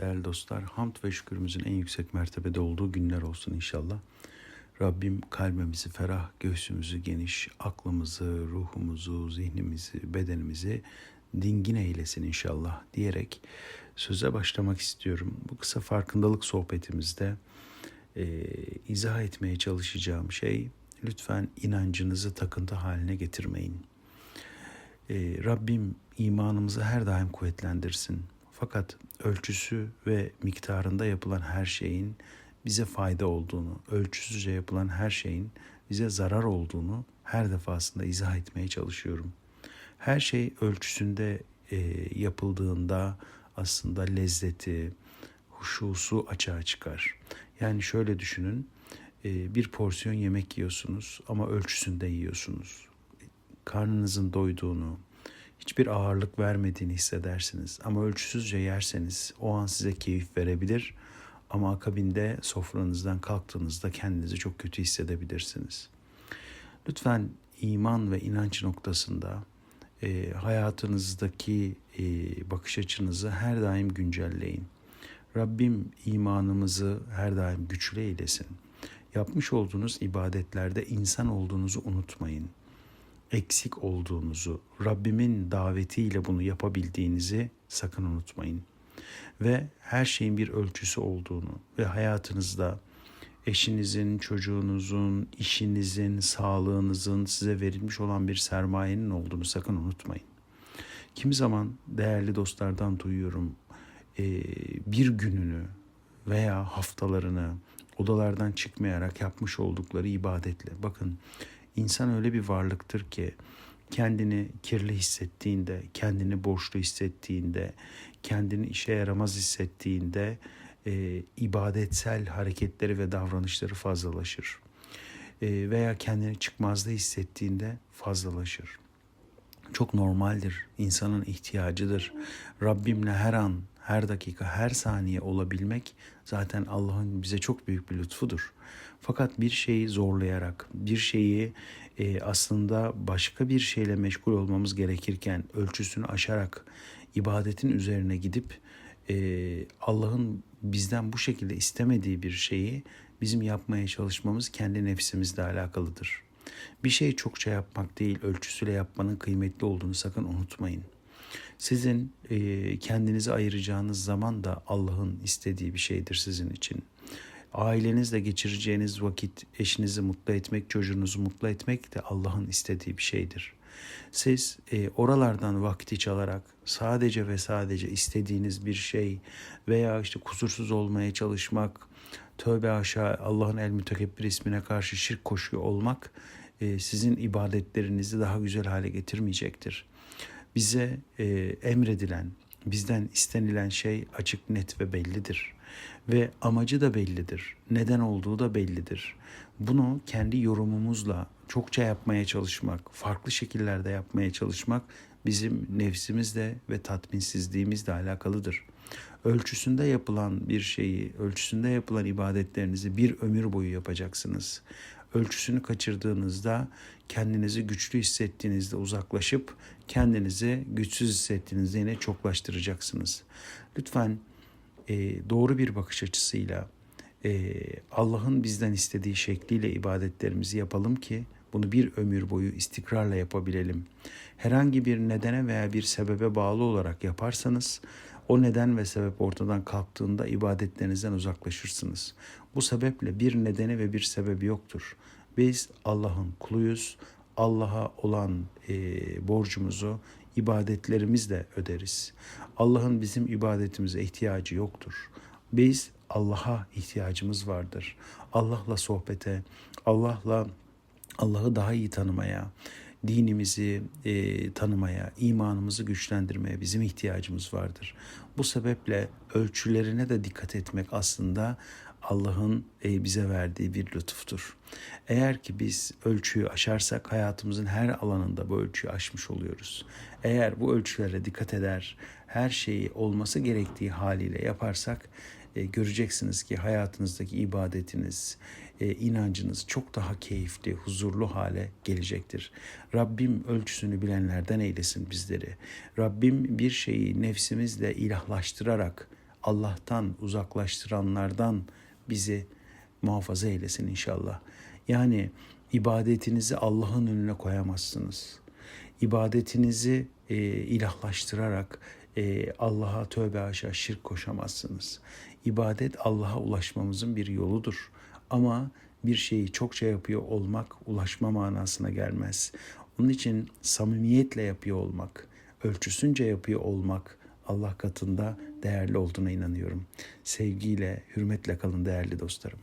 Değerli dostlar, hamd ve şükürümüzün en yüksek mertebede olduğu günler olsun inşallah. Rabbim kalbimizi ferah, göğsümüzü geniş, aklımızı, ruhumuzu, zihnimizi, bedenimizi dingin eylesin inşallah diyerek söze başlamak istiyorum. Bu kısa farkındalık sohbetimizde e, izah etmeye çalışacağım şey lütfen inancınızı takıntı haline getirmeyin. E, Rabbim imanımızı her daim kuvvetlendirsin. Fakat ölçüsü ve miktarında yapılan her şeyin bize fayda olduğunu, ölçüsüzce yapılan her şeyin bize zarar olduğunu her defasında izah etmeye çalışıyorum. Her şey ölçüsünde e, yapıldığında aslında lezzeti, huşusu açığa çıkar. Yani şöyle düşünün, e, bir porsiyon yemek yiyorsunuz ama ölçüsünde yiyorsunuz. Karnınızın doyduğunu, hiçbir ağırlık vermediğini hissedersiniz. Ama ölçüsüzce yerseniz o an size keyif verebilir ama akabinde sofranızdan kalktığınızda kendinizi çok kötü hissedebilirsiniz. Lütfen iman ve inanç noktasında e, hayatınızdaki e, bakış açınızı her daim güncelleyin. Rabbim imanımızı her daim güçlü eylesin. Yapmış olduğunuz ibadetlerde insan olduğunuzu unutmayın. Eksik olduğunuzu, Rabbimin davetiyle bunu yapabildiğinizi sakın unutmayın. Ve her şeyin bir ölçüsü olduğunu ve hayatınızda eşinizin, çocuğunuzun, işinizin, sağlığınızın size verilmiş olan bir sermayenin olduğunu sakın unutmayın. Kimi zaman değerli dostlardan duyuyorum bir gününü veya haftalarını odalardan çıkmayarak yapmış oldukları ibadetle. Bakın insan öyle bir varlıktır ki kendini kirli hissettiğinde, kendini borçlu hissettiğinde, kendini işe yaramaz hissettiğinde e, ibadetsel hareketleri ve davranışları fazlalaşır. E, veya kendini çıkmazda hissettiğinde fazlalaşır. Çok normaldir, insanın ihtiyacıdır. Rabbimle her an, her dakika, her saniye olabilmek zaten Allah'ın bize çok büyük bir lütfudur. Fakat bir şeyi zorlayarak, bir şeyi e, aslında başka bir şeyle meşgul olmamız gerekirken ölçüsünü aşarak ibadetin üzerine gidip e, Allah'ın bizden bu şekilde istemediği bir şeyi bizim yapmaya çalışmamız kendi nefsimizle alakalıdır. Bir şeyi çokça yapmak değil, ölçüsüyle yapmanın kıymetli olduğunu sakın unutmayın. Sizin e, kendinizi ayıracağınız zaman da Allah'ın istediği bir şeydir sizin için. Ailenizle geçireceğiniz vakit eşinizi mutlu etmek, çocuğunuzu mutlu etmek de Allah'ın istediği bir şeydir. Siz e, oralardan vakti çalarak sadece ve sadece istediğiniz bir şey veya işte kusursuz olmaya çalışmak, tövbe aşağı Allah'ın el mütekebbir ismine karşı şirk koşuyor olmak e, sizin ibadetlerinizi daha güzel hale getirmeyecektir. Bize e, emredilen, bizden istenilen şey açık, net ve bellidir. Ve amacı da bellidir. Neden olduğu da bellidir. Bunu kendi yorumumuzla çokça yapmaya çalışmak, farklı şekillerde yapmaya çalışmak bizim nefsimizle ve tatminsizliğimizle alakalıdır. Ölçüsünde yapılan bir şeyi, ölçüsünde yapılan ibadetlerinizi bir ömür boyu yapacaksınız. Ölçüsünü kaçırdığınızda kendinizi güçlü hissettiğinizde uzaklaşıp kendinizi güçsüz hissettiğinizde yine çoklaştıracaksınız. Lütfen e, doğru bir bakış açısıyla e, Allah'ın bizden istediği şekliyle ibadetlerimizi yapalım ki bunu bir ömür boyu istikrarla yapabilelim. Herhangi bir nedene veya bir sebebe bağlı olarak yaparsanız o neden ve sebep ortadan kalktığında ibadetlerinizden uzaklaşırsınız. Bu sebeple bir nedeni ve bir sebebi yoktur. Biz Allah'ın kuluyuz. Allah'a olan e, borcumuzu ibadetlerimizle öderiz. Allah'ın bizim ibadetimize ihtiyacı yoktur. Biz Allah'a ihtiyacımız vardır. Allah'la sohbete, Allah'la Allah'ı daha iyi tanımaya, dinimizi e, tanımaya, imanımızı güçlendirmeye bizim ihtiyacımız vardır. Bu sebeple ölçülerine de dikkat etmek aslında Allah'ın e, bize verdiği bir lütuftur. Eğer ki biz ölçüyü aşarsak hayatımızın her alanında bu ölçüyü aşmış oluyoruz. Eğer bu ölçülere dikkat eder, her şeyi olması gerektiği haliyle yaparsak e, göreceksiniz ki hayatınızdaki ibadetiniz, e, inancınız çok daha keyifli, huzurlu hale gelecektir. Rabbim ölçüsünü bilenlerden eylesin bizleri. Rabbim bir şeyi nefsimizle ilahlaştırarak Allah'tan uzaklaştıranlardan bizi muhafaza eylesin inşallah. Yani ibadetinizi Allah'ın önüne koyamazsınız. İbadetinizi e, ilahlaştırarak e, Allah'a tövbe haşa şirk koşamazsınız. İbadet Allah'a ulaşmamızın bir yoludur. Ama bir şeyi çokça yapıyor olmak ulaşma manasına gelmez. Onun için samimiyetle yapıyor olmak, ölçüsünce yapıyor olmak Allah katında değerli olduğuna inanıyorum. Sevgiyle, hürmetle kalın değerli dostlarım.